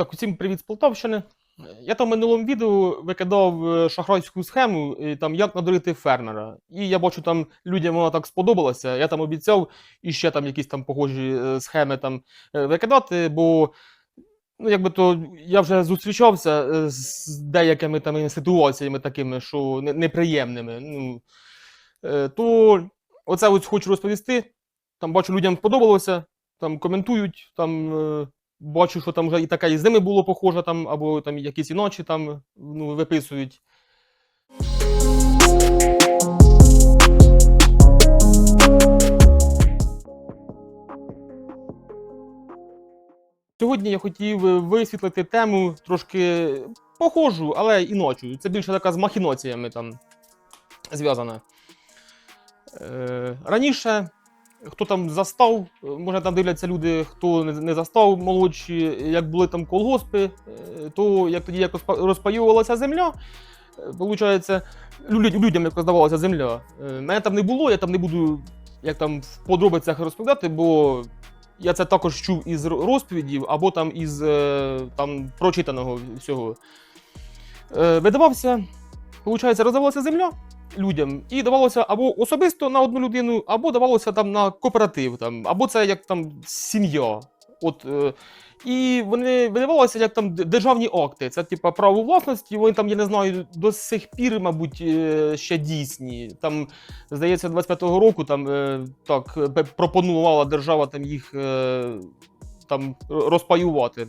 Так, усім привіт з Полтавщини. Я там в минулому відео викидав е, шахрайську схему, там, як надурити фермера. І я бачу, там людям вона так сподобалася. Я там обіцяв і ще там якісь там похожі е, схеми там е, викидати, бо ну, якби то я вже зустрічався з деякими там ситуаціями такими, що неприємними. Ну, то оце ось хочу розповісти. Там бачу, людям сподобалося, там коментують, там. Бачу, що там вже і така і з ними було похоже, там, або там якісь іночі там ну, виписують. Сьогодні я хотів висвітлити тему трошки похожу, але іночу. Це більше така з махіноціями там зв'язана. Е, раніше хто там застав, може там дивляться люди, хто не, застав молодші, як були там колгоспи, е, то як тоді як розпаювалася земля, е, получається, людям як роздавалася земля. Е, Мене там не було, я там не буду як там в подробицях розповідати, бо я це також чув із розповідів або там із там прочитаного всього. Видавався, получається, роздавалася земля людям, і давалося або особисто на одну людину, або давалося там на кооператив, там, або це як там сім'я. От, е, і вони видавалися як там державні акти. Це типа право власності. Вони там, я не знаю, до сих пір, мабуть, е, ще дійсні. Там, здається, 25-го року там е, так пропонувала держава там їх е, там розпаювати.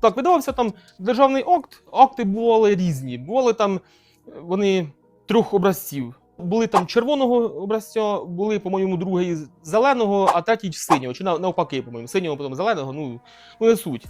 Так, видавався там державний акт. Акти бували різні. Бували там вони трьох образців. Були там червоного образця, були, по-моєму, другий зеленого, а третій синього. Чи навпаки, по-моєму, синього, потім зеленого, ну, ну не суть.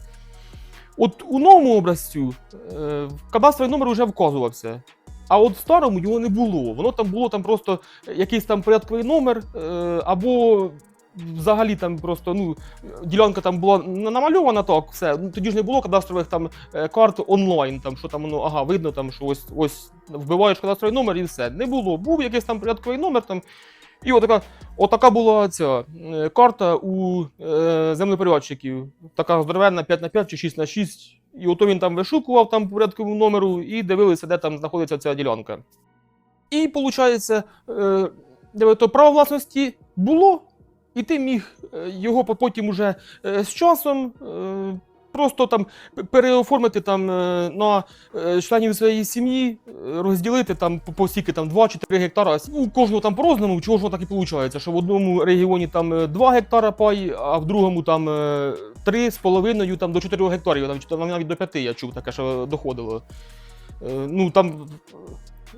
От у новому образцю е, кадастровий номер вже вказувався. А от в старому його не було. Воно там було там просто якийсь там порядковий номер, е, або взагалі там просто ну, ділянка там була на- намальована так, все. Ну, тоді ж не було кадастрових там е, карт онлайн, там, що там воно, ага, видно, там, що ось, ось вбиваєш кадастровий номер і все. Не було. Був якийсь там порядковий номер там. І отака, отака була ця е, карта у е, землепорядчиків. Така здоровенна 5 на 5 чи 6 на 6. І ото він там вишукував там по порядковому номеру і дивилися, де там знаходиться ця ділянка. І виходить, е, право власності було, і ти міг е, його потім уже е, з часом е, просто там переоформити там на членів своєї сім'ї, розділити там по, стільки там 2 чи 3 гектара. У кожного там по-розному, чого ж воно так і виходить, що в одному регіоні там е, 2 гектара пай, а в другому там е, 3 з половиною там до 4 гектарів, там, навіть до 5 я чув таке, що доходило. Ну там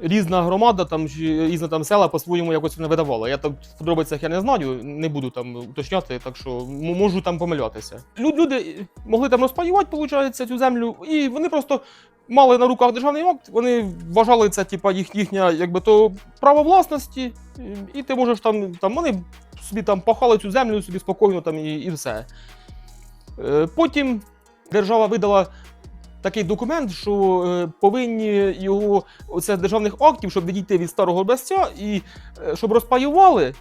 різна громада, там чи різна там села по-своєму якось не видавала. Я там в подробицях я не знаю, не буду там уточняти, так що можу там помилятися. Лю- Люди могли там розпаювати, виходить, цю землю, і вони просто мали на руках державний акт, вони вважали це, типа, їх, їхня, якби то право власності, і- і ти можеш там, там вони собі там пахали цю землю собі спокійно там і, і все. Е, Потім держава видала такий документ, що е, повинні його оце з державних актів, щоб відійти від старого образця і е, щоб розпаювали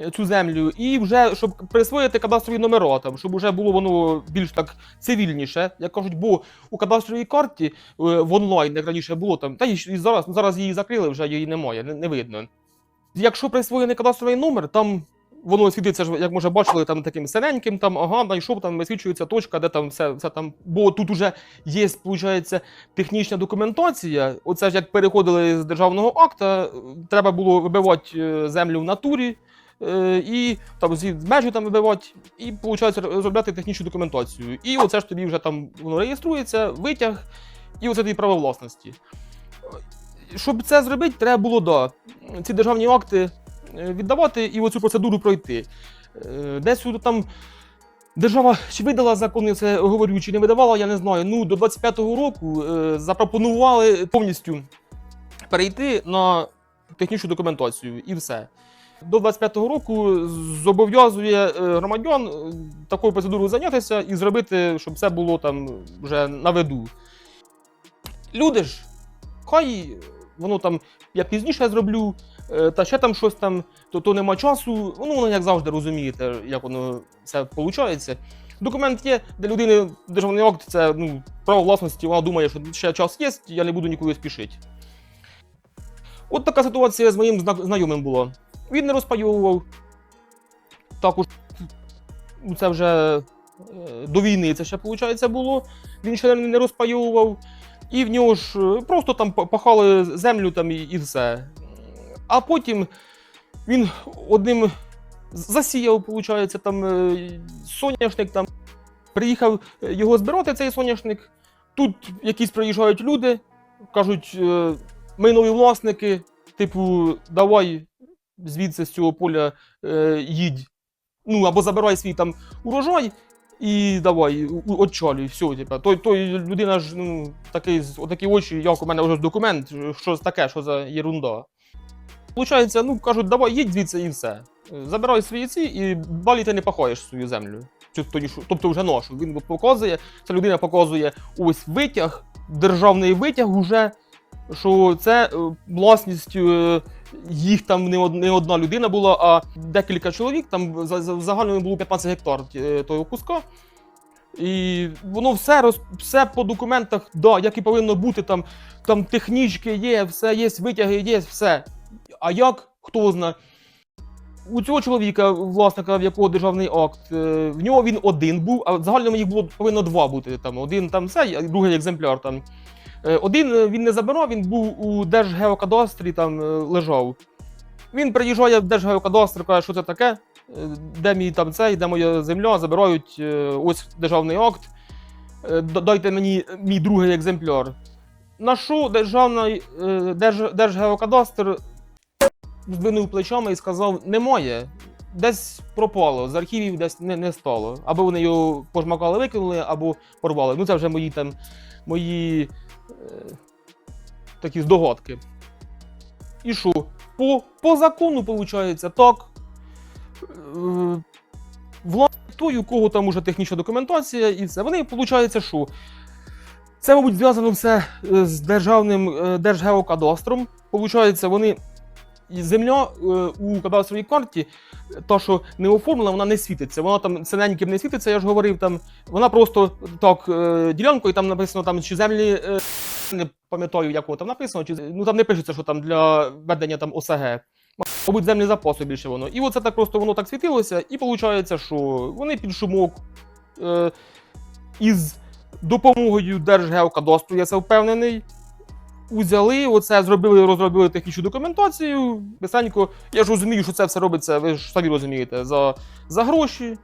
е, цю землю, і вже щоб присвоїти кадастрові номера, там, щоб вже було воно більш так цивільніше, як кажуть, бо у кадастровій карті в онлайн, як раніше було там, та і зараз, ну, зараз її закрили, вже її немає, не, не видно. Якщо присвоєний кадастровий номер, там воно світиться, ж, як може бачили, там таким синеньким, там, ага, знайшов, там висвічується точка, де там все, все там. Бо тут уже є, виходить, технічна документація. Оце ж як переходили з державного акта, треба було вибивати е, землю в натурі. е, І там зі межі там вибивати, і виходить розробляти технічну документацію. І оце ж тобі вже там воно реєструється, витяг, і оце тобі право власності. Щоб це зробити, треба було да, ці державні акти віддавати і оцю процедуру пройти. Е, Десь там держава чи видала закон, я це говорю, чи не видавала, я не знаю. Ну, до 25-го року е, запропонували повністю перейти на технічну документацію і все. До 25-го року зобов'язує е, громадян е, такою процедурою зайнятися і зробити, щоб все було там вже на виду. Люди ж, хай воно там я пізніше зроблю, е, та ще там щось там, то, то нема часу. Ну, воно як завжди розумієте, як воно все виходить. Документ є, для людини державний акт це ну, право власності, вона думає, що ще час є, я не буду нікуди спішити. От така ситуація з моїм знайомим була. Він не розпайовував. Також ну, це вже е, до війни це ще, виходить, було. Він ще не розпайовував. І в нього ж е, просто там пахали землю там і, і все. А потім він одним засіяв, виходить, там е, соняшник там. Приїхав е, його збирати, цей соняшник. Тут якісь приїжджають люди, кажуть, е, ми нові власники, типу, давай звідси з цього поля їдь. Ну, або забирай свій там урожай і давай, у- все, типа. Той, той людина ж, ну, такий, отакі очі, як у мене вже документ, що таке, що за єрунда. Получається, ну кажуть, давай їдь звідси і все. Е, Забирай свої ці і далі ти не пахаєш свою землю. Тобто вже ношу. Він показує, ця людина показує ось витяг, державний витяг уже, що це е, власність е, їх там не, одна людина була, а декілька чоловік. Там в загальному було 15 гектар того куска. І воно все роз, все по документах, да, як і повинно бути, там, там технічки є, все є, витяги є, все. А як? Хто знає? У цього чоловіка, власника, в якого державний акт, е, в нього він один був, а в загальному їх було повинно два бути. Там один там цей, другий екземпляр там. Е, Один е, він не забирав, він був у Держгеокадастрі, там лежав. Він приїжджає в Держгеокадастр, каже, що це таке, де мій там цей, де моя земля, забирають ось державний акт. Дайте мені мій другий екземпляр. На що державний Держ, Держгеокадастр здвинув плечами і сказав: немає. Десь пропало, з архівів десь не, не стало. Або вони його пожмакали, викинули, або порвали. Ну, це вже мої там мої е, такі здогадки. І що? По, по закону, виходить, так. Е, той, у кого там уже технічна документація, і все. Вони, виходить, що? Це, мабуть, зв'язано все е, з державним е, Держгеокадастром. Получається, вони. Земля е, у кадастровій карті, та, що не оформлена, вона не світиться. Вона там синеньким не світиться, я ж говорив, там вона просто так е, ділянкою, там написано там, чи землі. Е, не пам'ятаю, якого там написано, чи ну там не пишеться, що там для ведення там ОСГ. Мабуть, землі запасу більше воно. І оце так просто воно так світилося, і виходить, що вони під шумок е, із допомогою Держгеокадастру, я це впевнений. Узяли, оце зробили, розробили технічну документацію. Бисенько, я ж розумію, що це все робиться, ви ж самі розумієте, за, за гроші.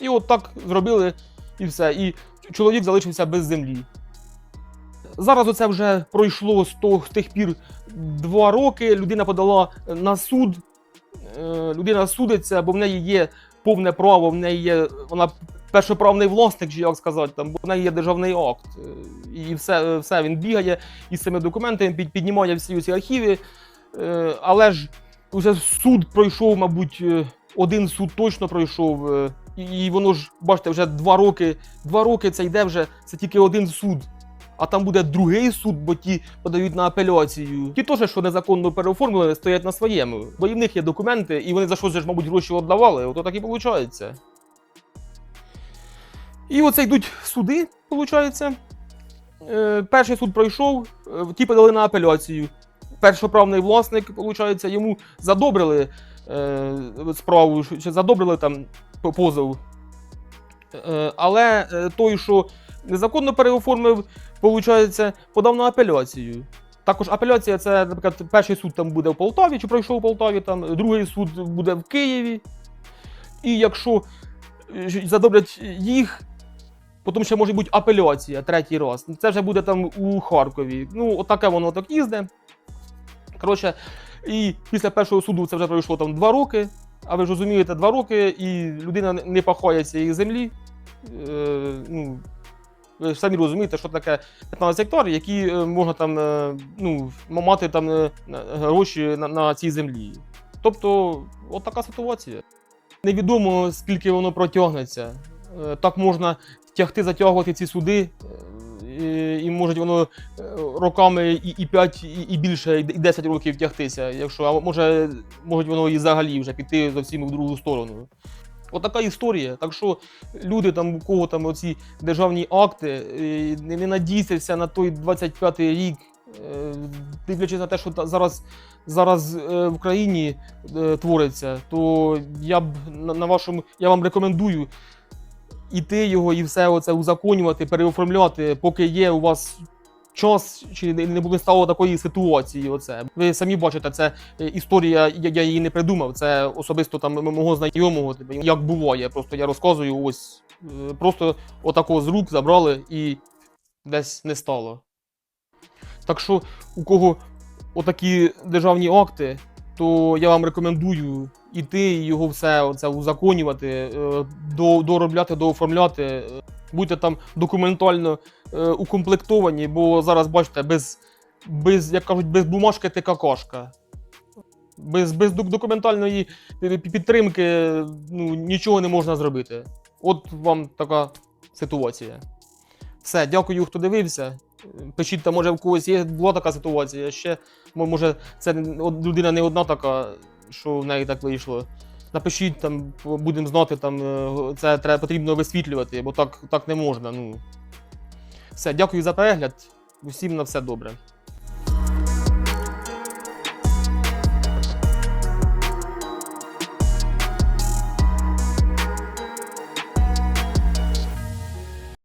І от так зробили і все. І чоловік залишився без землі. Зараз оце вже пройшло з тих пір два роки. Людина подала на суд. Е, Людина судиться, бо в неї є повне право, в неї є вона першоправний власник, чи як сказати, там, бо в неї є державний акт. Е, І все, все він бігає із цими документами, під, піднімає всі ці архіви. Е, Але ж вже суд пройшов, мабуть, е, один суд точно пройшов. е, І воно ж, бачите, вже два роки. Два роки це йде вже, це тільки один суд. А там буде другий суд, бо ті подають на апеляцію. Ті теж, що незаконно переоформили, стоять на своєму. Бо і в них є документи, і вони за щось, ж, мабуть, гроші віддавали. Ото так і виходить. І оце йдуть суди, виходить. Е, перший суд пройшов, е, ті подали на апеляцію. Першоправний власник, виходить, йому задобрили е, справу, чи задобрили там позов. Е, але е, той, що незаконно переоформив, виходить, подав на апеляцію. Також апеляція це, наприклад, перший суд там буде в Полтаві, чи пройшов у Полтаві, там, другий суд буде в Києві. І якщо задобрять їх, потім ще може бути апеляція третій раз. Це вже буде там у Харкові. Ну, отаке воно так їздить. Коротше, і після першого суду це вже пройшло там два роки. А ви ж розумієте, два роки, і людина не- пахає цієї землі. Е, ну, ви ж самі розумієте, що таке 15 гектар, які е, можна там е, ну, мати там е, гроші на, на цій землі. Тобто, от така ситуація. Невідомо, скільки воно протягнеться. Так можна тягти, затягувати ці суди, е, і, може воно е, роками і, і 5, і, більше, і 10 років тягтися, якщо, а може, може воно і взагалі вже піти зовсім в другу сторону. Отака історія. Так що люди, там, у кого там оці державні акти, е, не, надійтеся на той 25-й рік, е, дивлячись на те, що зараз, зараз в країні твориться, то я б на вашому, я вам рекомендую іти його і все оце узаконювати, переоформляти, поки є у вас час, чи не буде стало такої ситуації. Оце. Ви самі бачите, це е, історія, я, я її не придумав. Це особисто там мого знайомого, типу, як буває. Просто я розказую, ось е, просто отако з рук забрали і десь не стало. Так що, у кого отакі державні акти, то я вам рекомендую іти його все оце узаконювати, е, до, доробляти, дооформляти. е, Будьте там документально е, укомплектовані, бо зараз бачите, без, без як кажуть, без бумажки ти какашка. Без, без документальної підтримки ну, нічого не можна зробити. От вам така ситуація. Все, дякую, хто дивився. Пишіть, там, може, в когось є була така ситуація. Ще може, це людина не одна така, що в неї так вийшло. Напишіть, там, будемо знати, там, е, це треба потрібно висвітлювати, бо так, так не можна. Ну. Все, дякую за перегляд. Усім на все добре.